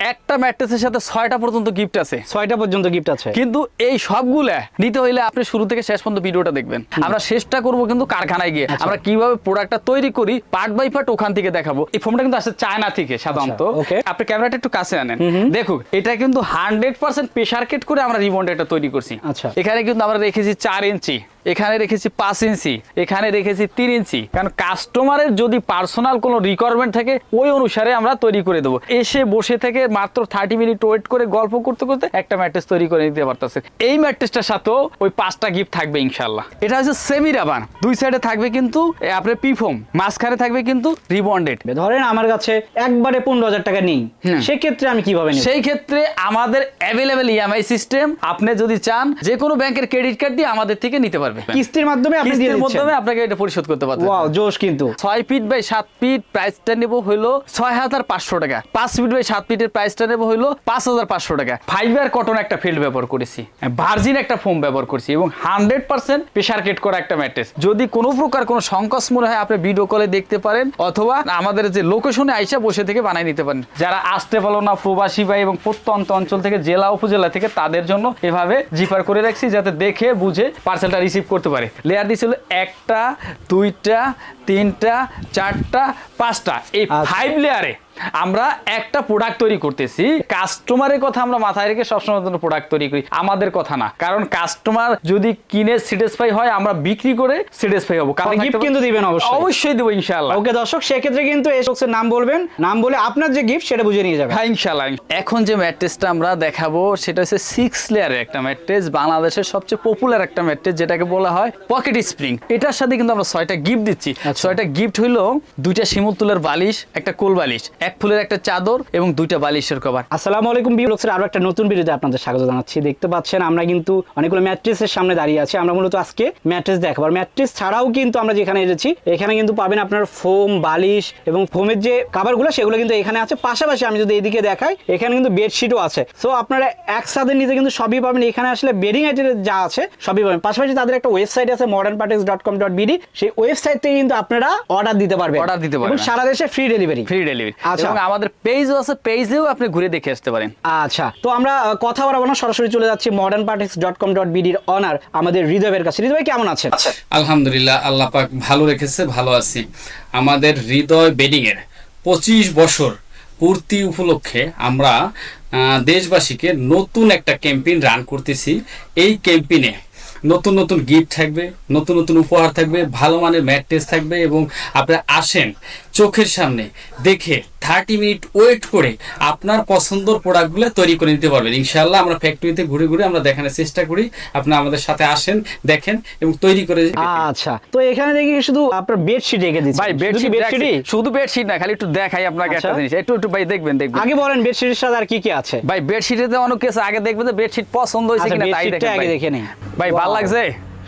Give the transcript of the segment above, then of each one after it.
একটা ম্যাট্রেসের সাথে ছয়টা পর্যন্ত গিফট আছে। ছয়টা পর্যন্ত গিফট আছে। কিন্তু এই সবগুলা নিতে হইলে আপনি শুরু থেকে শেষ পর্যন্ত ভিডিওটা দেখবেন। আমরা শেষটা করব কিন্তু কারখানায় গিয়ে। আচ্ছা। আমরা কীভাবে প্রোডাক্টটা তৈরি করি পার্ট বাই পার্ট ওখান থেকে দেখাবো। এই ফোনটা কিন্তু আসছে চায়না থেকে সাধারণত। আচ্ছা, আপনি ক্যামেরাটা একটু কাছে আনেন। দেখুন এটা কিন্তু হান্ড্রেড পার্সেন্ট প্রেশার কেট করে আমরা রিবনটা এটা তৈরি করছি। আচ্ছা। এখানে কিন্তু আমরা রেখেছি চার ইঞ্চি এখানে রেখেছি পাঁচ ইঞ্চি এখানে রেখেছি তিন ইঞ্চি। কারণ কাস্টমারের যদি পার্সোনাল কোনো রিকোয়ারমেন্ট থাকে ওই অনুসারে আমরা তৈরি করে দেবো। এসে বসে থেকে মাত্র থার্টি মিনিট ওয়েট করে গল্প করতে করতে একটা ম্যাট্রেস তৈরি করে নিতে পারতেছে। এই ম্যাট্রেসটার সাথেও ওই পাঁচটা গিফট থাকবে ইনশাল্লাহ এটা হচ্ছে সেমি রাবার দুই সাইডে থাকবে কিন্তু আপনার পিফোম মাঝখানে থাকবে কিন্তু রিবন্ডেড ধরেন আমার কাছে একবারে পনেরো হাজার টাকা নেই। সেক্ষেত্রে আমি কীভাবে সেই ক্ষেত্রে আমাদের অ্যাভেলেবেল ইএমআই সিস্টেম আপনি যদি চান যে কোনো ব্যাংকের ক্রেডিট কার্ড দিয়ে আমাদের থেকে নিতে পারবে। কিস্তির মাধ্যমে আপনি দিয়ে কিস্তির দিচ্ছেন। মাধ্যমে আপনাকে এটা পরিশোধ করতে পারবেন ওয়াও জোশ কিন্তু। ছয় ফিট বাই সাত ফিট প্রাইসটা নেব হলো ছয় হাজার পাঁচশো টাকা। পাঁচ ফিট বাই সাত ফিটের প্রাইসটা নেব হইল পাঁচ হাজার পাঁচশো টাকা। ফাইবার কটন একটা ফিল্ড ব্যবহার করেছি ভার্জিন একটা ফোম ব্যবহার করছি এবং হান্ড্রেড পার্সেন্ট প্রেশার কেট করা একটা ম্যাট্রেস। যদি কোনো প্রকার কোনো সংকোচ মনে হয় আপনি ভিডিও কলে দেখতে পারেন অথবা আমাদের যে লোকেশনে আইসা বসে থেকে বানাই নিতে পারেন। যারা আসতে পারল না প্রবাসী ভাই এবং প্রত্যন্ত অঞ্চল থেকে জেলা উপজেলা থেকে তাদের জন্য এভাবে জিপার করে রাখছি যাতে দেখে বুঝে পার্সেলটা রিসিভ করতে পারে। লেয়ার দিয়েছিল একটা দুইটা তিনটা চারটা পাঁচটা। এই আচ্ছা। ফাইভ লেয়ারে আমরা একটা প্রোডাক্ট তৈরি করতেছি কাস্টমারের কথা আমরা মাথায় রেখে সবসময় জন্য প্রোডাক্ট তৈরি করি আমাদের কথা না। কারণ কাস্টমার যদি কিনে স্যাটিসফাই হয় আমরা বিক্রি করে স্যাটিসফাই হব। কারণ গিফট কিন্তু দিবেন অবশ্যই। অবশ্যই দেবো ইনশাআল্লাহ। ওকে দর্শক সেক্ষেত্রে কিন্তু এই শখসের নাম বলবেন। নাম বলে আপনার যে গিফট সেটা বুঝে নিয়ে যাবেন। হ্যাঁ ইনশাআল্লাহ এখন যে ম্যাট্রেসটা আমরা দেখাবো সেটা হচ্ছে সিক্স লেয়ারের একটা ম্যাট্রেস বাংলাদেশের সবচেয়ে পপুলার একটা ম্যাট্রেস যেটাকে বলা হয় পকেট স্প্রিং এটার সাথে কিন্তু আমরা ছয়টা গিফট দিচ্ছি। আচ্ছা। ছয়টা গিফট হইল দুইটা শিমুল তুলের বালিশ একটা কোল বালিশ। এক ফুলের একটা চাদর এবং দুইটা বালিশের কভার। আসসালামু আলাইকুম বিউলক্সের আরও একটা নতুন ভিডিওতে আপনাদের স্বাগত জানাচ্ছি। দেখতে পাচ্ছেন আমরা কিন্তু অনেকগুলো ম্যাট্রেসের সামনে দাঁড়িয়ে আছি। আমরা মূলত আজকে ম্যাট্রেস দেখাবো। আর ম্যাট্রেস ছাড়াও কিন্তু আমরা যেখানে এসেছি এখানে কিন্তু পাবেন আপনার ফোম বালিশ এবং ফোমের যে কাভারগুলো সেগুলো কিন্তু এখানে আছে। পাশাপাশি আমি যদি এইদিকে দেখাই এখানে কিন্তু বেডশিটও আছে। সো আপনারা একসাথে নিতে কিন্তু সবই পাবেন। এখানে আসলে বেডিং আইটেমের যা আছে সবই পাবেন। পাশাপাশি তাদের একটা ওয়েবসাইট আছে modern Partex dot com dot BD সেই ওয়েবসাইট থেকে কিন্তু আপনারা অর্ডার দিতে পারবেন। অর্ডার দিতে পারবেন। সারা দেশে ফ্রি ডেলিভারি ফ্রি ডেলিভারি। এবং আমাদের পেজও আছে পেজেও আপনি ঘুরে দেখে আসতে পারেন। আচ্ছা তো আমরা কথা বলব না সরাসরি চলে যাচ্ছি modern Partex dot com dot বিডির honour আমাদের হৃদয়ের কাছে। হৃদয় কেমন আছেন? আলহামদুলিল্লাহ আল্লাহ পাক ভালো রেখেছে ভালো আছি। আমাদের হৃদয় বেডিং এর পঁচিশ বছর পূর্তি উপলক্ষে আমরা আহ, দেশবাসীকে নতুন একটা ক্যাম্পেইন রান করতেছি। এই ক্যাম্পেইনে নতুন নতুন গিফট থাকবে নতুন নতুন উপহার থাকবে ভালো মানের ম্যাট্রেস থাকবে এবং আপনারা আসেন চোখের সামনে দেখে থার্টি মিনিট ওয়েট করে আপনার পছন্দর প্রোডাক্টগুলো তৈরি করে নিতে পারবেন। ইনশাল্লাহ আমরা ফ্যাক্টরিতে ঘুরে ঘুরে আমরা দেখানোর চেষ্টা করি। আপনারা আমাদের সাথে আসেন দেখেন এবং তৈরি করে আচ্ছা তো এখানে দেখি শুধু আপনার বেডশিট রেখে দিচ্ছি। ভাই বেডশিট বেডশিট শুধু বেডশিট না খালি একটু দেখাই আপনাকে আচ্ছা। একটা জিনিস। একটু একটু ভাই দেখবেন দেখবেন। আগে বলেন বেডশিটের সাথে আর কি কি আছে? ভাই বেডশিটেতে অনেক কিছু আগে দেখবেন যে বেডশিট পছন্দ হয়েছে আচ্ছা, কিনা তাই দেখেন। ভাই। ভালো লাগছে?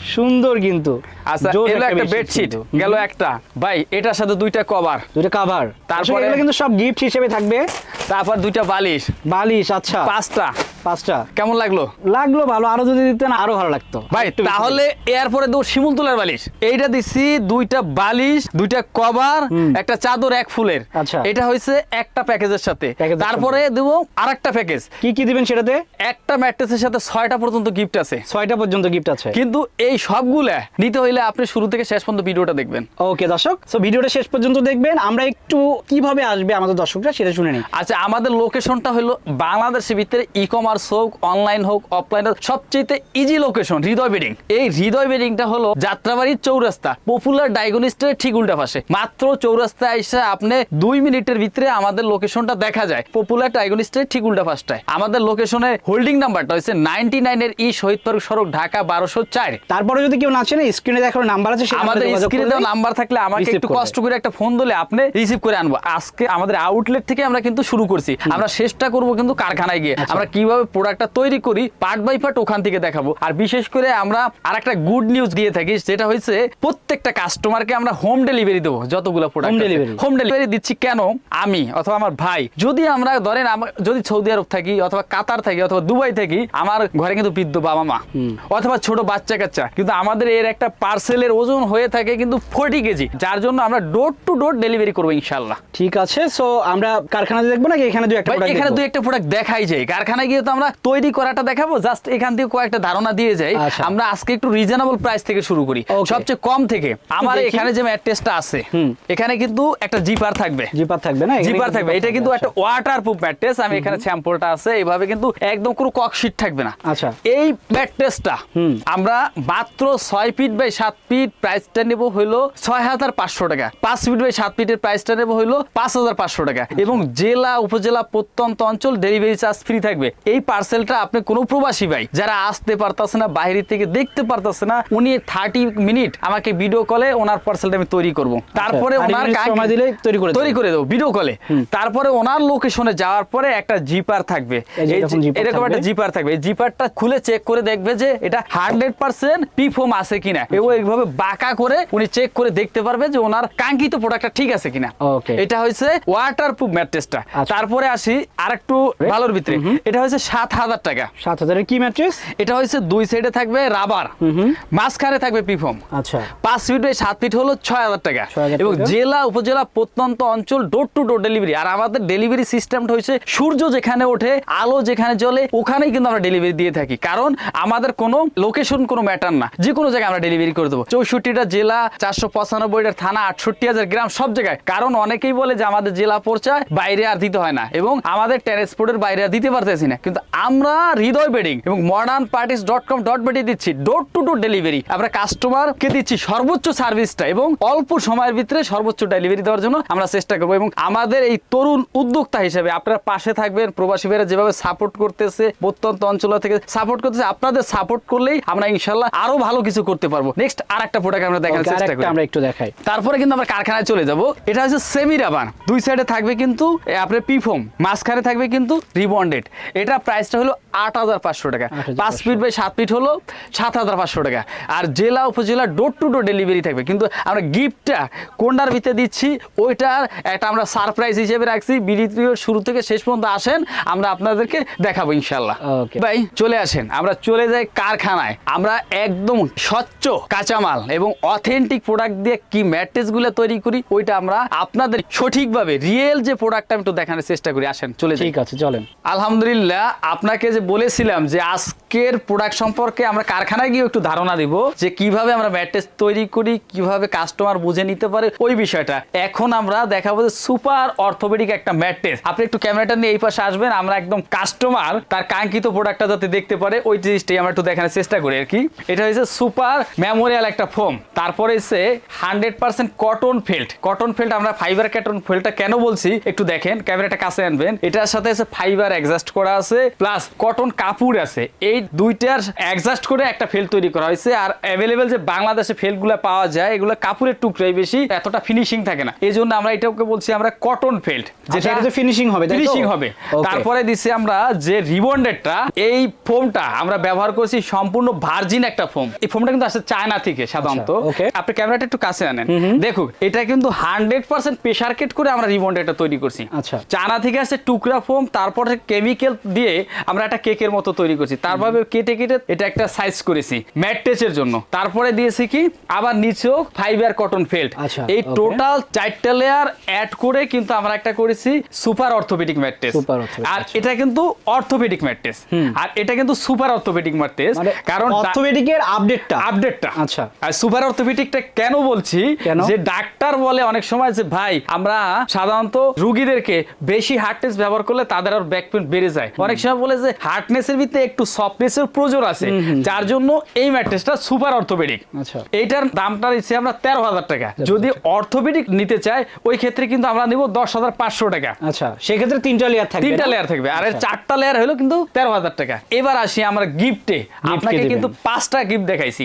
সুন্দর কিন্তু। আচ্ছা একটা বেডশিট গেল একটা। ভাই এটার সাথে দুইটা কভার দুটো কাভার তারপরে তারপরে- এগুলো কিন্তু সব গিফট হিসেবে থাকবে। তারপর দুইটা বালিশ। বালিশ আচ্ছা। পাঁচটা। পাঁচটা। কেমন লাগল? লাগল ভালো আরও যদি দিতেন আরও ভালো লাগতো। ভাই তাহলে এরপরে দেবো শিমুল তুলার বালিশ। এইটা দিচ্ছি দুইটা বালিশ দুইটা কভার একটা চাদর এক ফুলের। আচ্ছা। এটা হয়েছে একটা প্যাকেজের সাথে। তারপরে দেবো আরেকটা প্যাকেজ কি কি দিবেন সেটাতে? একটা ম্যাট্রেসের সাথে ছয়টা পর্যন্ত গিফট আছে। ছয়টা পর্যন্ত গিফট আছে। কিন্তু এই সবগুলা নিতে হইলে আপনি শুরু থেকে শেষ পর্যন্ত ভিডিওটা দেখবেন। ওকে দর্শক সো ভিডিওটা শেষ পর্যন্ত দেখবেন। আমরা একটু কীভাবে আসবে আমাদের দর্শকরা সেটা শুনে নিই। আচ্ছা আমাদের লোকেশনটা হলো বাংলাদেশের ভিতরে ই কমার্স হোক অনলাইন হোক অফলাইন হোক সবচেয়ে ইজি লোকেশন হৃদয় বেডিং এই হৃদয় বেডিংটা হলো যাত্রাবাড়ির চৌরাস্তা পপুলার ডায়াগনিস্টের ঠিক উল্টা পাশে। মাত্র চৌরাস্তায় এসে আপনি দুই মিনিটের ভিতরে আমাদের লোকেশনটা দেখা যায় পপুলার ডায়াগনিস্টের ঠিক উল্টা পাশটায়। আমাদের লোকেশনের হোল্ডিং নাম্বারটা হচ্ছে নাইনটি নাইনের ই শহীদ পার্ক সড়ক ঢাকা বারোশো চার। তারপরে যদি কেউ না চেনে স্ক্রিনে দেখার নাম্বার আছে সেটা আমাদের স্ক্রিনে দেওয়া নাম্বার থাকলে আমাকে একটু কষ্ট করে একটা ফোন দিলে আপনি রিসিভ করে আনব। আজকে আমাদের আউটলেট থেকে আমরা কিন্তু শুরু করছি। আমরা শেষটা করব কিন্তু কারখানায় গিয়ে। আচ্ছা। আমরা কীভাবে প্রোডাক্টটা তৈরি করি পার্ট বাই পার্ট ওখান থেকে দেখাবো। আর বিশেষ করে আমরা আর একটা গুড নিউজ দিয়ে থাকি যেটা হচ্ছে প্রত্যেকটা কাস্টমারকে আমরা হোম ডেলিভারি দেবো যতগুলো product Home delivery? Home delivery দিচ্ছি কেন? আমি অথবা আমার ভাই। যদি আমরা ধরেন আমার- যদি সৌদি আরব থাকি অথবা কাতার থাকি অথবা দুবাই থাকি আমার ঘরে কিন্তু বৃদ্ধ বাবা মা অথবা ছোট বাচ্চা কাচ্চা কিন্তু আমাদের এর একটা পার্সেলের ওজন হয়ে থাকে কিন্তু ফোর্টি কেজি যার জন্য আমরা ডোর টু ডোর ডেলিভারি করব ইনশাল্লাহ ঠিক আছে সো আমরা কারখানাতে দেখব নাকি এখানে দুই একটা এখানে? দুই একটা প্রোডাক্ট দেখাই যায়। কারখানায় গিয়ে তো আমরা তৈরি করাটা দেখাবো জাস্ট এখান থেকে কয়েকটা ধারণা দিয়ে যাই। আচ্ছা। আমরা আজকে একটু রিজনেবল প্রাইস থেকে শুরু করি। সবচেয়ে কম থেকে। আমার এখানে যে ম্যাট্রেসটা আছে এখানে কিন্তু একটা জিপার থাকবে। জিপার থাকবে না? জিপার থাকবে। এটা কিন্তু। একটা ওয়াটার প্রুফ ম্যাট্রেস আমি এখানে স্যাম্পলটা আছে। এইভাবে কিন্তু একদম কোনো ককশিট থাকবে না। আচ্ছা। এই ম্যাট্রেসটা আমরা মাত্র ছয় ফিট বাই সাত ফিট প্রাইসটা নেব হইল ছয় হাজার পাঁচশো টাকা। পাঁচ ফিট বাই সাত ফিটের প্রাইসটা নেব হইল পাঁচ হাজার পাঁচশো টাকা আচ্ছা। এবং জেলা উপজেলা প্রত্যন্ত অঞ্চল ডেলিভারি চার্জ ফ্রি থাকবে। এই পার্সেলটা আপনি কোনো প্রবাসী ভাই যারা আসতে পারতাছে না বাইরে থেকে দেখতে পারতাছে না উনি থার্টি মিনিট আমাকে ভিডিও কলে ওনার পার্সেলটা আমি তৈরি করব। তারপরে ওনার সময় দিলেই তৈরি করে তৈরি করে দেবো ভিডিও কলে তারপরে ওনার লোকেশনে যাওয়ার পরে একটা জিপার থাকবে। এরকম জিপার একটা থাকবে। জিপার থাকবে। জিপারটা খুলে চেক করে দেখবে যে এটা হান্ড্রেড পার্সেন্ট পিফোম আছে কিনা। এবং এইভাবে বাঁকা করে উনি চেক করে দেখতে পারবে যে ওনার কাঙ্ক্ষিত প্রোডাক্টটা ঠিক আছে কিনা। এটা হচ্ছে ওয়াটার প্রুফ ম্যাট্রেসটা আচ্ছা। তারপরে আসি আরেকটু ভালোর ভিতরে। এটা হচ্ছে সাত হাজার টাকা। সাত হাজারের কি ম্যাট্রেস এটা হচ্ছে দুই সাইডে থাকবে রাবার মাঝখানে থাকবে পিফোম আচ্ছা। পাঁচ ফিট বাই সাত ফিট হলো ছয় হাজার টাকা। এবং জেলা উপজেলা প্রত্যন্ত অঞ্চল ডোর টু ডোর ডেলিভারি আর আমাদের ডেলিভারি সিস্টেমটা হচ্ছে সূর্য যেখানে ওঠে আলো যেখানে জ্বলে ওখানেই কিন্তু আমরা ডেলিভারি দিয়ে থাকি। কারণ আমাদের কোনো লোকেশন কোনো ম্যাটার না। যে কোনো জায়গায় আমরা ডেলিভারি করে দেবো। চৌষট্টিটা জেলা, চারশো পঁচানব্বইটা থানা, আটষট্টি হাজার গ্রাম, সব জায়গায়। কারণ অনেকেই বলে যে আমাদের জেলা পর্যায়ে বাইরে আর দিতে হয় না। এবং আমাদের ট্রান্সপোর্টের বাইরে আর দিতে পারতেছি না। কিন্তু আমরা হৃদয় বেডিং এবং modern Partex dot com dot BD দিচ্ছি। ডোর টু ডোর ডেলিভারি আমরা কাস্টমারকে দিচ্ছি সর্বোচ্চ সার্ভিসটা এবং অল্প সময়ের ভিতরে সর্বোচ্চ ডেলিভারি দেওয়ার জন্য আমরা চেষ্টা করব। এবং আমাদের এই তরুণ উদ্যোক্তা হিসেবে আপনারা পাশে থাকবেন। প্রবাসী ভাইরা যেভাবে সাপোর্ট করতেছে, প্রত্যন্ত অঞ্চল থেকে সাপোর্ট করতেছে, আপনাদের সাপোর্ট করলেই আমরা ইনশাল্লাহ আরও ভালো কিছু করতে পারব। নেক্সট আর একটা প্রোডাক্ট আমরা দেখার চেষ্টা করি। আমরা একটু দেখাই। তারপরে কিন্তু আমরা কারখানায় চলে যাব। এটা হচ্ছে সেমি রাবার দুই সাইডে থাকবে কিন্তু আপনার পিফোম মাঝখানে থাকবে কিন্তু রিবন্ডেড এটা প্রাইসটা হলো আট হাজার পাঁচশো টাকা। পাঁচ ফিট বাই সাত ফিট হলো সাত হাজার পাঁচশো টাকা। আর জেলা উপজেলা ডোর টু ডোর ডেলিভারি থাকবে। কিন্তু আমরা গিফটটা কোনটার ভিতরে দিচ্ছি ওইটার একটা আমরা সারপ্রাইজ হিসেবে রাখছি। ভিডিওর শুরু থেকে শেষ পর্যন্ত আসেন আমরা আপনাদেরকে দেখাবো ইনশাল্লাহ ভাই চলে আসেন। আমরা চলে যাই কারখানায়। আমরা একদম স্বচ্ছ কাঁচামাল এবং অথেন্টিক প্রোডাক্ট দিয়ে কি ম্যাট্রেসগুলো তৈরি করি ওইটা আমরা আপনাদের সঠিকভাবে রিয়েল যে প্রোডাক্টটা আমি একটু দেখানোর চেষ্টা করি। আসেন চলে ঠিক আছে চলেন। আলহামদুলিল্লাহ আপনাকে যে বলেছিলাম যে আজকের প্রোডাক্ট সম্পর্কে আমরা কারখানায় গিয়ে একটু ধারণা দিব যে কীভাবে আমরা ম্যাট্রেস তৈরি করি, কীভাবে কাস্টমার বুঝে নিতে পারে ওই বিষয়টা। এখন আমরা দেখাবো যে সুপার অর্থোপেডিক একটা ম্যাট্রেস আপনি একটু ক্যামেরাটা নিয়ে এই পাশে আসবেন, আমরা একদম কাস্টমার তার কাঙ্ক্ষিত প্রোডাক্টটা যাতে দেখতে পারে, ওই জিনিসটাই আমরা একটু দেখানোর চেষ্টা করি আর কি। এটা হচ্ছে সুপার মেমোরিয়াল একটা ফোম তারপরে হচ্ছে hundred percent cotton felt cotton felt আমরা ফাইবার কটন ফেল্টটা কেন বলছি, একটু দেখেন, ক্যামেরাটা কাছে আনবেন। এটার সাথে আছে ফাইবার অ্যাডজাস্ট করা আছে প্লাস কটন কাপড় আছে। এই দুইটার অ্যাডজাস্ট করে একটা ফেল তৈরি করা হয়েছে। আর অ্যাভেলেবেল যে বাংলাদেশে ফেলগুলো পাওয়া যায় এগুলো কাপড়ের টুকরাই বেশি এতটা ফিনিশিং থাকে না। এই জন্য আমরা এটাকে বলছি আমরা কটন ফেল্ট যেটা এটাতে ফিনিশিং হবে ফিনিশিং হবে। তারপরে দিচ্ছি আমরা যে রিবন্ডেডটা এই ফোমটা আমরা ব্যবহার করছি সম্পূর্ণ ভার্জিন একটা ফোম এই ফোমটা কিন্তু আসছে চায়না থেকে সাধারণত। আচ্ছা, আপনি ক্যামেরাটা একটু কাছে আনেন। দেখুন এটা কিন্তু হান্ড্রেড পার্সেন্ট প্রেশার কেট করে আমরা রিবন্ডেডটা তৈরি করছি। আচ্ছা। চায়না থেকে আসছে টুকরা ফোম তারপরে কেমিক্যাল দিয়ে আমরা একটা কেকের মতো তৈরি করছি। তারপরে কেটে কেটে এটা একটা সাইজ করেছি ম্যাট্রেসের জন্য। তারপরে দিয়েছি কি? আবার নিচেও ফাইবার কটন ফেল্ট এই টোটাল চারটা লেয়ার অ্যাড করে কিন্তু আমরা একটা করেছি সুপার অর্থোপেডিক ম্যাট্রেস আর। এটা কিন্তু অর্থোপেডিক ম্যাট্রেস আর এটা কিন্তু সুপার অর্থোপেডিক ম্যাট্রেস কারণ অর্থোপেডিকের আপডেটটা আপডেটটা আচ্ছা। আর সুপার অর্থোপেডিকটা কেন বলছি? যে ডাক্তার বলে অনেক সময় যে ভাই আমরা সাধারণত রুগীদেরকে বেশি হার্ট টেস্ট ব্যবহার করলে তাদের আর ব্যাক পেন বেড়ে যায়। অনেক সময় বলে যে হার্ডনেসের ভিতরে একটু সফটনেসের প্রয়োজন আছে। যার জন্য এই ম্যাট্রেসটা সুপার অর্থোপেডিক আচ্ছা। এইটার দামটা দিচ্ছি আমরা তেরো হাজার টাকা। যদি অর্থোপেডিক নিতে চাই ওই ক্ষেত্রে কিন্তু আমরা নিব দশ হাজার পাঁচশো টাকা। আচ্ছা সেক্ষেত্রে তিনটা লেয়ার থাকবে তিনটা লেয়ার থাকবে। আর এর আচ্ছা। চারটা লেয়ার হলো কিন্তু তেরো হাজার টাকা। এবার আসি আমরা গিফটে আপনাকে কিন্তু পাঁচটা গিফট দেখাইছি।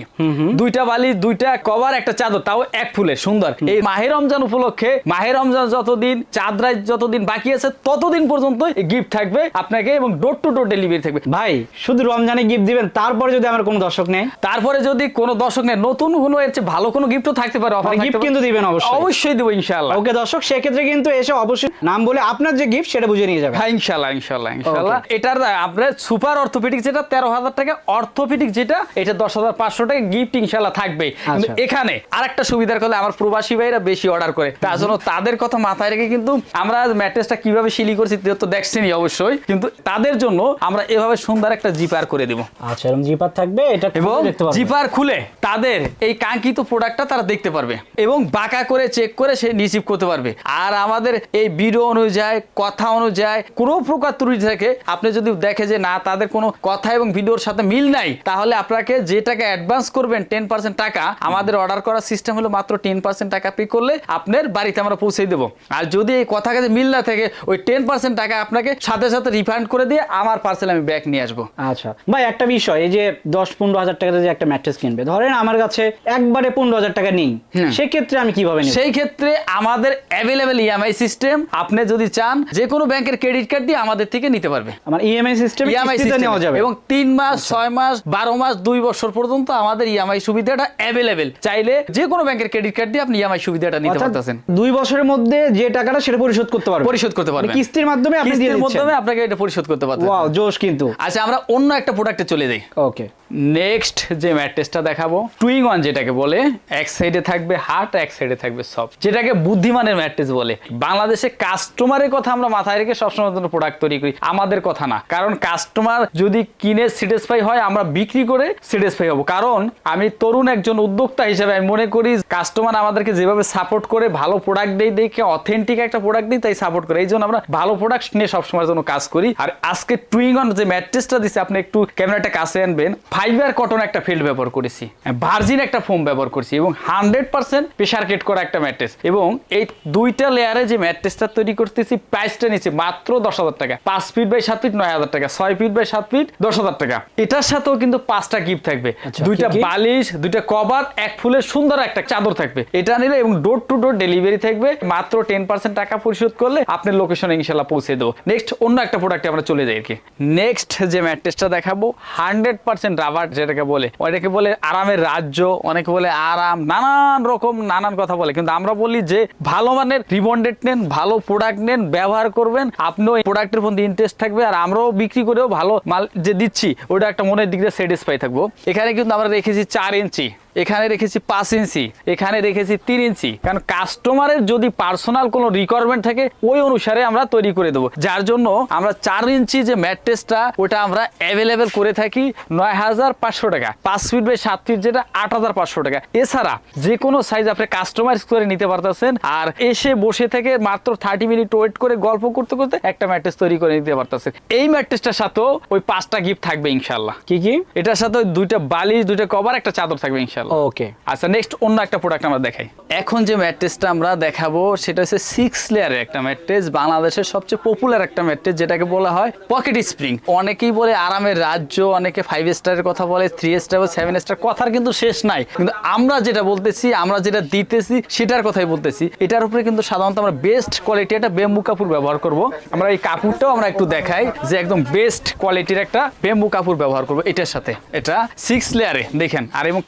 দুইটা বালি দুইটা কভার একটা চাদর তাও এক ফুলে সুন্দর। এই মাহের রমজান উপলক্ষে মাহের রমজান যতদিন চাঁদরাই যতদিন বাকি আছে ততদিন পর্যন্ত গিফট থাকবে আপনাকে এবং ডোর টু ডোর ডেলিভারি থাকবে। ভাই শুধু রমজানে গিফট দিবেন তারপরে যদি আমার কোনো দর্শক নেই তারপরে যদি কোনো দর্শক নেয় নতুন কোনো এর চেয়ে ভালো কোনো গিফটও থাকতে পারে অফার গিফট কিন্তু দিবেন অবশ্যই। অবশ্যই দেবো ইনশাআল্লাহ। ওকে দর্শক সেক্ষেত্রে কিন্তু এসে অবশ্যই নাম বলে আপনার যে গিফট সেটা বুঝে নিয়ে যাবে হ্যাঁ ইনশাল্লাহ ইনশাল্লাহ ইনশাল্লাহ এটার আপনার সুপার অর্থোপেডিক যেটা তেরো হাজার টাকা অর্থোপেডিক যেটা এটা দশ হাজার পাঁচশো টাকা গিফট ইনশাল্লাহ থাকবে কিন্তু আচ্ছা। এখানে আরেকটা সুবিধার করলে আমার প্রবাসী ভাইরা বেশি অর্ডার করে। তার জন্য তাদের কথা মাথায় রেখে কিন্তু আমরা ম্যাট্রেসটা কীভাবে সিলি করছি তো দেখছেনই অবশ্যই। কিন্তু তাদের জন্য আমরা এভাবে সুন্দর একটা জিপার করে দিব। আচ্ছা এরকম জিপার থাকবে এটা এবং জিপার খুলে তাদের এই কাঙ্ক্ষিত প্রোডাক্টটা তারা দেখতে পারবে এবং বাঁকা করে চেক করে সে রিসিভ করতে পারবে। আর আমাদের এই ভিডিও অনুযায়ী কথা অনুযায়ী কোনো প্রকার ত্রুটি থাকে আপনি যদি দেখে যে না তাদের কোনো কথা এবং ভিডিওর সাথে মিল নাই তাহলে আপনাকে যে টাকা অ্যাডভান্স করবেন টেন পার্সেন্ট টাকা আমাদের অর্ডার করার সিস্টেম হলো মাত্র টেন পার্সেন্ট টাকা পে করলে আপনার বাড়িতে আমরা পৌঁছে দেবো। আর যদি এই কথা কাছে মিল না থাকে ওই টেন পার্সেন্ট টাকা আপনাকে সাথে সাথে রিফান্ড করে দিয়ে আমার পার্সেল আমি ব্যাক নিয়ে আসব। আচ্ছা। ভাই একটা বিষয় এই যে দশ পনেরো হাজার টাকাতে যে একটা ম্যাট্রেস কিনবে ধরেন আমার কাছে একবারে পনেরো হাজার টাকা নেই হুম। সেক্ষেত্রে আমি কীভাবে সেই ক্ষেত্রে আমাদের অ্যাভেলেবেল ইএমআই সিস্টেম আপনি যদি চান যে কোনো ব্যাংকের ক্রেডিট কার্ড দিয়ে আমাদের থেকে নিতে পারবে। আমার ইএমআই সিস্টেম ইএমআই সিস্টেম নেওয়া যাবে। এবং তিন মাস ছয় মাস বারো মাস দুই বছর পর্যন্ত আমাদের ইএমআই সুবিধাটা অ্যাভেলেবেল চাইলে যে কোনো ব্যাংকের ক্রেডিট কার্ড দিয়ে আপনি ইএমআই সুবিধাটা নিতে পারতেছেন। দুই বছরের মধ্যে যে টাকাটা সেটা পরিশোধ করতে পারবে। পরিশোধ করতে পারবেন। মানে কিস্তির মাধ্যমে আপনি দিয়ে কিস্তির দিচ্ছেন। মাধ্যমে আপনাকে এটা পরিশোধ করতে পারবেন ওয়াও জোশ। কিন্তু। আচ্ছা আমরা অন্য একটা প্রোডাক্টে চলে যাই। ওকে নেক্সট যে ম্যাট্রেসটা দেখাবো টুইং ওয়ান যেটাকে বলে এক সাইডে থাকবে হার্ট এক সাইডে থাকবে সফট যেটাকে বুদ্ধিমানের ম্যাট্রেস বলে। বাংলাদেশে কাস্টমারের কথা আমরা মাথায় রেখে সবসময় জন্য প্রোডাক্ট তৈরি করি। আমাদের কথা না। কারণ কাস্টমার যদি কিনে স্যাটিসফাই হয় আমরা বিক্রি করে স্যাটিসফাই হব। কারণ আমি তরুণ একজন উদ্যোক্তা হিসেবে আমি মনে করি কাস্টমার আমাদেরকে যেভাবে সাপোর্ট করে ভালো প্রোডাক্ট দেই দেখে অথেন্টিক একটা প্রোডাক্ট দিই তাই সাপোর্ট করে। এই জন্য আমরা ভালো প্রোডাক্ট নিয়ে সবসময়ের জন্য কাজ করি। আর আজকে টুইং অন যে ম্যাট্রেসটা দিচ্ছে আপনি একটু ক্যামেরাটা কাছে আনবেন ফাইবার কটন একটা ফিল্ড ব্যবহার করেছি ভার্জিন একটা ফোম ব্যবহার করছি এবং হান্ড্রেড পার্সেন্ট প্রেশার কেট করা একটা ম্যাট্রেস। এবং এই দুইটা লেয়ারে যে ম্যাট্রেসটা তৈরি করতেছি প্রাইসটা নিচ্ছে মাত্র দশ হাজার টাকা। পাঁচ ফিট বাই সাত ফিট নয় হাজার টাকা। ছয় ফিট বাই সাত ফিট দশ হাজার টাকা। এটার সাথেও কিন্তু পাঁচটা গিফট থাকবে। আচ্ছা, দুইটা? বালিশ দুইটা কভার এক ফুলের সুন্দর একটা চাদর থাকবে। এটা নিলে এবং ডোর টু ডোর ডেলিভারি থাকবে। মাত্র টেন পার্সেন্ট টাকা পরিশোধ করলে আপনার লোকেশনে ইনশাল্লাহ পৌঁছে দেবো। নেক্সট অন্য একটা প্রোডাক্টে আমরা চলে যাই আর কি। নেক্সট যে ম্যাট্রেসটা দেখাবো হান্ড্রেড পার্সেন্ট রাবার যেটাকে বলে অনেকে বলে আরামের রাজ্য, অনেকে বলে আরাম, নানান রকম, নানান কথা বলে। কিন্তু আমরা বলি যে ভালো মানের রিবন্ডেড নেন, ভালো প্রোডাক্ট নেন, ব্যবহার করবেন, আপনিও প্রোডাক্টের মধ্যে ইন্টারেস্ট থাকবে, আর আমরাও বিক্রি করেও ভালো মাল যে দিচ্ছি, ওটা একটা মনের দিক দিয়ে স্যাটিসফাই থাকব। এখানে কিন্তু আমরা রেখেছি চার ইঞ্চি। এখানে রেখেছি পাঁচ ইঞ্চি এখানে রেখেছি তিন ইঞ্চি। কারণ কাস্টমারের যদি পার্সোনাল কোনো রিকোয়ারমেন্ট থাকে ওই অনুসারে আমরা তৈরি করে দেবো। যার জন্য আমরা চার ইঞ্চি যে ম্যাট্রেসটা ওটা আমরা অ্যাভেলেবেল করে থাকি নয় হাজার পাঁচশো টাকা। পাঁচ ফিট বাই সাত ফিট যেটা আট হাজার পাঁচশো টাকা। এছাড়া যে কোনো সাইজ আপনি কাস্টমাইজ করে নিতে পারতেছেন আর এসে বসে থেকে মাত্র থার্টি মিনিট ওয়েট করে গল্প করতে করতে একটা ম্যাট্রেস তৈরি করে নিতে পারতেছেন। এই ম্যাট্রেসটার সাথেও ওই পাঁচটা গিফট থাকবে ইনশাল্লাহ কি কি এটার সাথে দুইটা বালিশ দুইটা কভার একটা চাদর থাকবে ইনশাল্লাহ ওকে আচ্ছা নেক্সট অন্য একটা প্রোডাক্ট আমরা দেখাই। এখন যে ম্যাট্রেসটা আমরা দেখাবো সেটা হচ্ছে সিক্স লেয়ারের একটা ম্যাট্রেস বাংলাদেশের সবচেয়ে পপুলার একটা ম্যাট্রেস যেটাকে বলা হয় পকেট স্প্রিং অনেকেই বলে আরামের রাজ্য অনেকে ফাইভ স্টারের কথা বলে থ্রি স্টার বা সেভেন স্টার কথার কিন্তু শেষ নাই। কিন্তু আমরা যেটা বলতেছি আমরা যেটা দিতেছি সেটার কথাই বলতেছি। এটার উপরে কিন্তু সাধারণত আমরা বেস্ট কোয়ালিটি একটা বেম্বু কাপড় ব্যবহার করব। আমরা এই কাপড়টাও আমরা একটু দেখাই যে একদম বেস্ট কোয়ালিটির একটা বেম্বু কাপড় ব্যবহার করব এটার সাথে। এটা সিক্স লেয়ারে দেখেন। আর এবং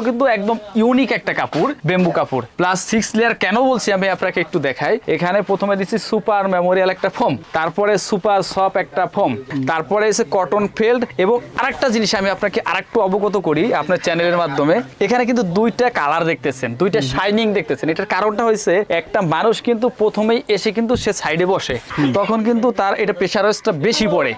কাপড়টাও কিন্তু একদম ইউনিক একটা কাপড় বেম্বু কাপড়। প্লাস সিক্স লেয়ার কেন বলছি আমি আপনাকে একটু দেখাই? এখানে প্রথমে দিচ্ছি সুপার মেমোরিয়াল একটা ফোম তারপরে সুপার সফট একটা ফোম তারপরে এসে কটন ফেল্ড এবং আরেকটা জিনিস আমি আপনাকে আরেকটু অবগত করি আপনার চ্যানেলের মাধ্যমে। এখানে কিন্তু দুইটা কালার দেখতেছেন দুইটা শাইনিং দেখতেছেন। এটার কারণটা হয়েছে একটা মানুষ কিন্তু প্রথমেই এসে কিন্তু সে সাইডে বসে তখন কিন্তু তার এটা প্রেশারাইজটা বেশি পড়ে।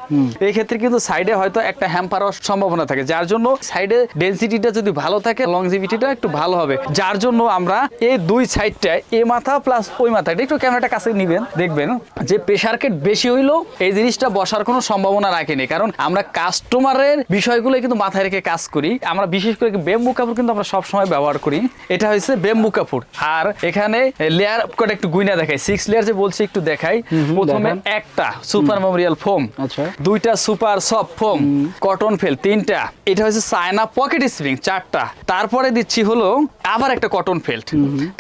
এই ক্ষেত্রে কিন্তু সাইডে হয়তো একটা হ্যাম্পার হওয়ার সম্ভাবনা থাকে যার জন্য সাইডে ডেন্সিটিটা যদি ভালো থাকে লংজিভিটিটা একটু ভালো হবে। যার জন্য আমরা এই দুই সাইডটা এ মাথা প্লাস ওই মাথাটা একটু ক্যামেরাটা কাছে নিবেন দেখবেন যে প্রেশার কেট বেশি হইলেও এই জিনিসটা বসার কোনো সম্ভাবনা রাখেনি। কারণ আমরা কাস্টমারের বিষয়গুলো কিন্তু মাথায় রেখে কাজ করি। আমরা বিশেষ করে বেম্বু কাপড় কিন্তু আমরা সবসময় ব্যবহার করি। এটা হচ্ছে বেম্বু কাপড়। আর এখানে লেয়ার করে একটু গুইনা দেখাই। সিক্স লেয়ার যে বলছি একটু দেখাই। প্রথমে একটা সুপার মেমোরিয়াল ফোম আচ্ছা। দুইটা super soft foam cotton felt তিনটা। এটা হচ্ছে চায়না পকেট স্প্রিং চারটা। তার তারপরে দিচ্ছি হলো আবার একটা কটন ফেল্ট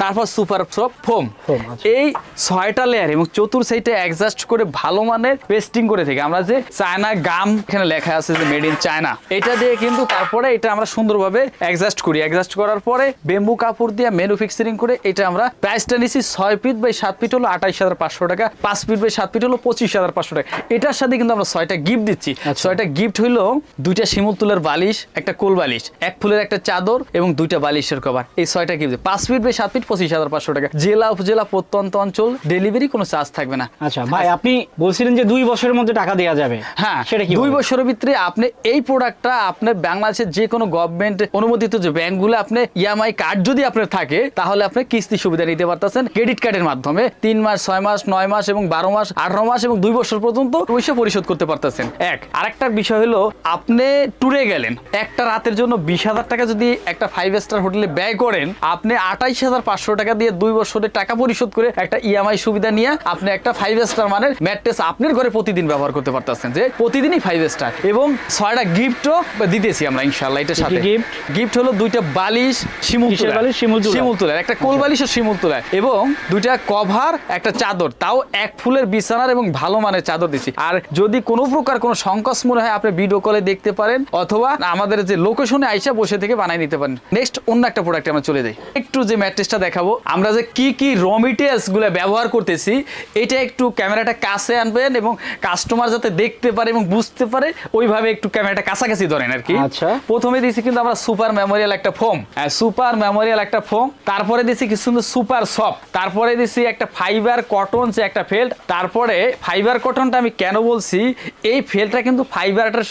তারপর সুপার সফট ফোম আচ্ছা। এই ছয়টা লেয়ার এবং চতুর সাইডে অ্যাডজাস্ট করে ভালো মানের পেস্টিং করে থেকে। আমরা যে চায়না গাম এখানে লেখা আছে যে মেড ইন চায়না এটা দিয়ে কিন্তু তারপরে এটা আমরা সুন্দরভাবে অ্যাডজাস্ট করি। অ্যাডজাস্ট করার পরে বেম্বু কাপড় দিয়ে ম্যানুফ্যাকচারিং করে এটা আমরা প্রাইসটা নিচ্ছি ছয় ফিট বাই সাত ফিট হলো আঠাইশ হাজার পাঁচশো টাকা পাঁচ ফিট বাই সাত ফিট হলো পঁচিশ হাজার পাঁচশো টাকা। এটার সাথে কিন্তু আমরা ছয়টা গিফট দিচ্ছি। আচ্ছা। ছয়টা গিফট হইল দুইটা শিমুল তুলের বালিশ একটা কোল বালিশ এক ফুলের একটা চাদর এবং দুইটা বালিশের কভার। এই ছয়টা গিফট পাঁচ ফিট বাই সাত ফিট পঁচিশ হাজার পাঁচশো টাকা। জেলা উপজেলা প্রত্যন্ত অঞ্চল ডেলিভারি কোনো চার্জ থাকবে না। আচ্ছা ভাই আপনি বলছিলেন যে দুই বছরের মধ্যে টাকা দেওয়া যাবে। হ্যাঁ সেটা কি দুই বছরের ভিতরে আপনি এই প্রোডাক্টটা আপনার বাংলাদেশের যে কোনো গভর্নমেন্ট অনুমোদিত যে ব্যাংকগুলো আপনি ইএমআই কার্ড যদি আপনার থাকে তাহলে আপনি কিস্তি সুবিধা নিতে পারতেছেন ক্রেডিট কার্ডের মাধ্যমে। তিন মাস ছয় মাস নয় মাস এবং বারো মাস আঠারো মাস এবং দুই বছর পর্যন্ত পয়সা পরিশোধ করতে পারতেছেন। এক আরেকটা বিষয় হলো আপনি ট্যুরে গেলেন একটা রাতের জন্য বিশ হাজার টাকা যদি একটা ফাইভ স্টার হোটেলে ব্যয় করেন আপনি আঠাইশ হাজার পাঁচশো টাকা দিয়ে দুই বছরের টাকা পরিশোধ করে একটা ইএমআই সুবিধা নিয়ে আপনি একটা ফাইভ স্টার মানের ম্যাট্রেস আপনার ঘরে প্রতিদিন ব্যবহার করতে পারতেছেন যে প্রতিদিনই ফাইভ স্টার এবং ছয়টা গিফটও দিতেছি আমরা ইনশাল্লাহ এটার সাথে। gift? গিফট হলো দুইটা বালিশ শিমুল বালিশ? শিমুল তুলার একটা কোল বালিশ ও শিমুল তুলার এবং দুইটা কভার একটা চাদর। তাও এক ফুলের বিছানার এবং ভালো মানের চাদর দিচ্ছি আর যদি কোনো প্রকার কোনো সংকোচ মনে হয় আপনি ভিডিও কলে দেখতে পারেন অথবা আমাদের যে লোকেশনে আইসা বসে থেকে বানাই নিতে পারেন নেক্সট অন্য একটা প্রোডাক্টে আমরা চলে যাই। একটু যে ম্যাট্রেসটা দেখাবো আমরা যে কি কি র মেটেরিয়ালসগুলো ব্যবহার করতেছি এটা একটু ক্যামেরাটা কাছে আনবেন এবং কাস্টমার যাতে দেখতে পারে এবং বুঝতে পারে ওইভাবে একটু ক্যামেরাটা কাছাকাছি ধরেন আর কি। আচ্ছা। প্রথমে দিয়েছি কিন্তু আমরা সুপার মেমোরিয়াল একটা ফোম সুপার মেমোরিয়াল একটা ফোম তারপরে দিয়েছি কিছু সুন্দর সুপার সফট তারপরে দিয়েছি একটা ফাইবার কটন যে একটা ফেল্ট তারপরে ফাইবার কটনটা আমি কেন বলছি এই ফেলটা কিন্তু ফাইবারটার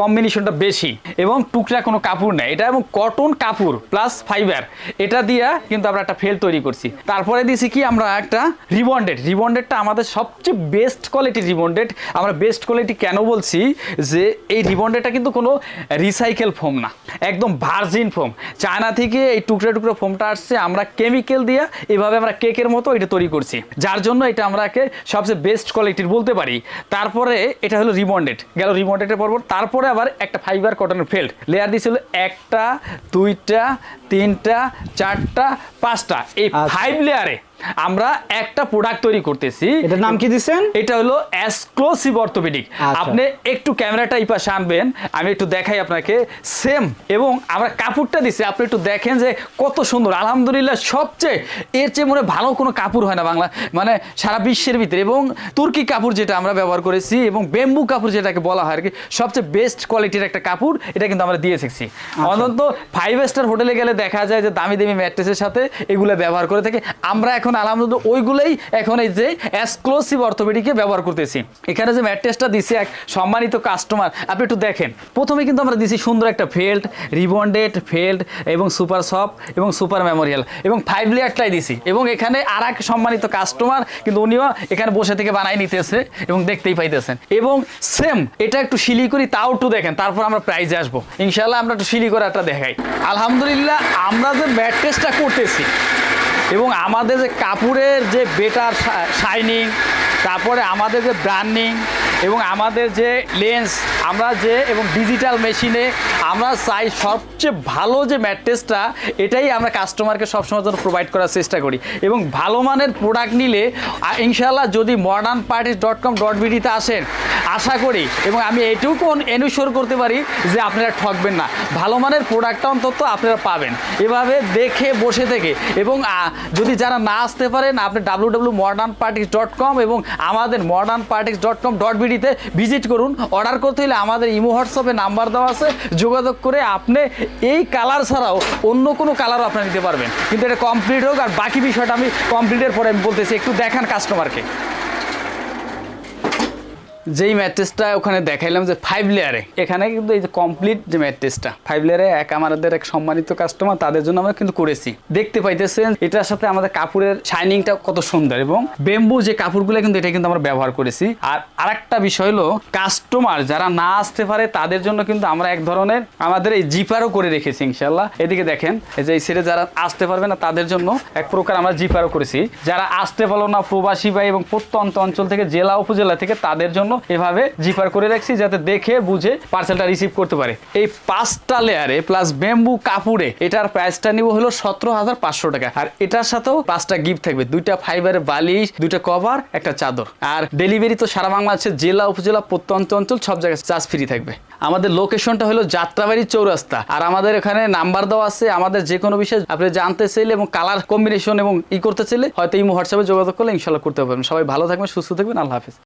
কম্বিনেশনটা বেশি এবং টুকরা কোনো কাপড় নেই। এটা এবং কটন কাপড় প্লাস ফাইবার এটা দিয়া কিন্তু আমরা একটা ফেল তৈরি করছি। তারপরে দিয়েছি কি আমরা একটা রিবন্ডেড রিবন্ডেডটা আমাদের সবচেয়ে বেস্ট কোয়ালিটি রিবন্ডেড আমরা বেস্ট কোয়ালিটি কেন বলছি? যে এই রিবন্ডেডটা কিন্তু কোনো রিসাইকেল ফোম না। একদম ভার্জিন ফোম চায়না থেকে এই টুকরা টুকরো ফোমটা আসছে, আমরা কেমিক্যাল দিয়ে এভাবে আমরা কেকের মতো এটা তৈরি করছি। যার জন্য এটা আমরাকে সবচেয়ে বেস্ট কোয়ালিটির বলতে পারি। তারপরে এটা হলো রিবন্ডেড গেল রিবন্ডেডের পর তারপরে আবার একটা ফাইবার কটনের ফেল্ট লেয়ার দিয়েছিল একটা দুইটা তিনটা চারটা পাঁচটা এই আচ্ছা। ফাইভ লেয়ারে আমরা একটা প্রোডাক্ট তৈরি করতেছি। এটার নাম কি দিচ্ছেন? এটা হলো এক্সক্লুসিভ অর্থোপেডিক আচ্ছা। আপনি একটু ক্যামেরাটা এই পাশে আনবেন আমি একটু দেখাই আপনাকে। সেম এবং আমরা কাপড়টা দিছি আপনি একটু দেখেন যে কত সুন্দর। আলহামদুলিল্লাহ সবচেয়ে এর চেয়ে মনে ভালো কোনো কাপড় হয় না বাংলা মানে সারা বিশ্বের ভিতরে। এবং তুর্কি কাপড় যেটা আমরা ব্যবহার করেছি এবং বেম্বু কাপড় যেটাকে বলা হয় আর কি সবচেয়ে বেস্ট কোয়ালিটির একটা কাপড় এটা কিন্তু আমরা দিয়ে থাকছি অন্তত ফাইভ স্টার হোটেলে গেলে দেখা যায় যে দামি দামি ম্যাট্রেসের সাথে এগুলো ব্যবহার করে থাকে। আমরা এখন আলহামদুলিল্লাহ ওইগুলোই এখন এই যে এক্সক্লুসিভ অর্থোপেডিকে ব্যবহার করতেছি। এখানে যে ম্যাট্রেসটা দিছি এক সম্মানিত কাস্টমার আপনি একটু দেখেন। প্রথমে কিন্তু আমরা দিছি সুন্দর একটা ফেল্ট রিবন্ডেড ফেল্ট এবং সুপার সফট এবং সুপার মেমোরিয়াল এবং ফাইভ লেয়ারটাই দিছি। এবং এখানে আর এক সম্মানিত কাস্টমার কিন্তু উনিও এখানে বসে থেকে বানাই নিতেছে এবং দেখতেই পাইতেছেন। এবং সেম এটা একটু শিলি করি, তাও একটু দেখেন, তারপর আমরা প্রাইজে আসব। ইনশাল্লাহ আমরা একটু শিলি করে একটা দেখাই। আলহামদুলিল্লাহ আমরা যে ম্যাট্রেসটা করতেছি এবং আমাদের যে কাপড়ের যে বেটার শাইনিং তারপরে আমাদের যে ব্র্যান্ডিং এবং আমাদের যে লেন্স আমরা যে এবং ডিজিটাল মেশিনে আমরা চাই সবচেয়ে ভালো যে ম্যাট্রেসটা এটাই আমরা কাস্টমারকে সবসময় জন্য প্রোভাইড করার চেষ্টা করি। এবং ভালো মানের প্রোডাক্ট নিলে ইনশাল্লাহ যদি modern Partex dot com dot বিডিতে আসেন, আশা করি, এবং আমি এটুকু এনশোর করতে পারি যে আপনারা ঠকবেন না। ভালো মানের প্রোডাক্টটা অন্তত আপনারা পাবেন। এভাবে দেখে, বসে থেকে, এবং যদি যারা না আসতে পারেন, আপনি W W modern Partex dot com এবং আমাদের modern Partex dot com dot বিডিতে visit করুন। অর্ডার করতে হলে আমাদের ইমো হোয়াটসঅ্যাপে নাম্বার দেওয়া আছে, যোগাযোগ করে আপনি এই কালার ছাড়াও অন্য কোনো কালারও আপনি নিতে পারবেন। কিন্তু এটা কমপ্লিট হোক আর বাকি বিষয়টা আমি কমপ্লিটের পরে আমি বলতেছি, একটু দেখান কাস্টমারকে যেই ম্যাট্রেসটা ওখানে দেখাইলাম যে ফাইভ লেয়ারে এখানে কিন্তু এই যে কমপ্লিট যে ম্যাট্রেসটা ফাইভ লেয়ারে এক আমাদের এক সম্মানিত কাস্টমার তাদের জন্য আমরা কিন্তু করেছি। দেখতে পাইতেছেন, এটার সাথে আমাদের কাপড়ের শাইনিংটা কত সুন্দর এবং বেম্বু যে কাপড়গুলো কিন্তু এটা কিন্তু আমরা ব্যবহার করেছি। আর আরেকটা বিষয় হলো কাস্টমার যারা না আসতে পারে, তাদের জন্য কিন্তু আমরা এক ধরনের আমাদের এই জিপারও করে রেখেছি ইনশাল্লাহ এদিকে দেখেন, এই যে এই সেটে যারা আসতে পারবে না, তাদের জন্য এক প্রকার আমরা জিপারও করেছি। যারা আসতে পারল না, প্রবাসী ভাই এবং প্রত্যন্ত অঞ্চল থেকে, জেলা, উপজেলা থেকে, তাদের জন্য এভাবে জিপার করে রাখছি যাতে দেখে, বুঝে পার্সেলটা রিসিভ করতে পারে। এই পাঁচটা লেয়ারে প্লাস বেম্বু কাপড়ে এটার প্রাইসটা নিব হলো সতেরো হাজার পাঁচশো টাকা। আর এটার সাথেও পাঁচটা গিফট থাকবে। দুইটা ফাইবারের বালিশ, দুইটা কভার একটা চাদর। আর ডেলিভারি তো সারা বাংলাদেশের জেলা, উপজেলা, প্রত্যন্ত অঞ্চল সব জায়গায় চার্জ ফ্রি থাকবে। আমাদের লোকেশনটা হলো যাত্রাবাড়ি চৌরাস্তা। আর আমাদের এখানে নাম্বার দেওয়া আছে আমাদের যে কোনো বিষয়ে আপনি জানতে চাইলে এবং কালার কম্বিনেশন এবং ই করতে চাইলে হয়তো ইমো হোয়াটসঅ্যাপে যোগাযোগ করলে ইনশাল্লাহ করতে পারবেন। সবাই ভালো থাকবেন, সুস্থ থাকবেন, আল্লাহ হাফিজ।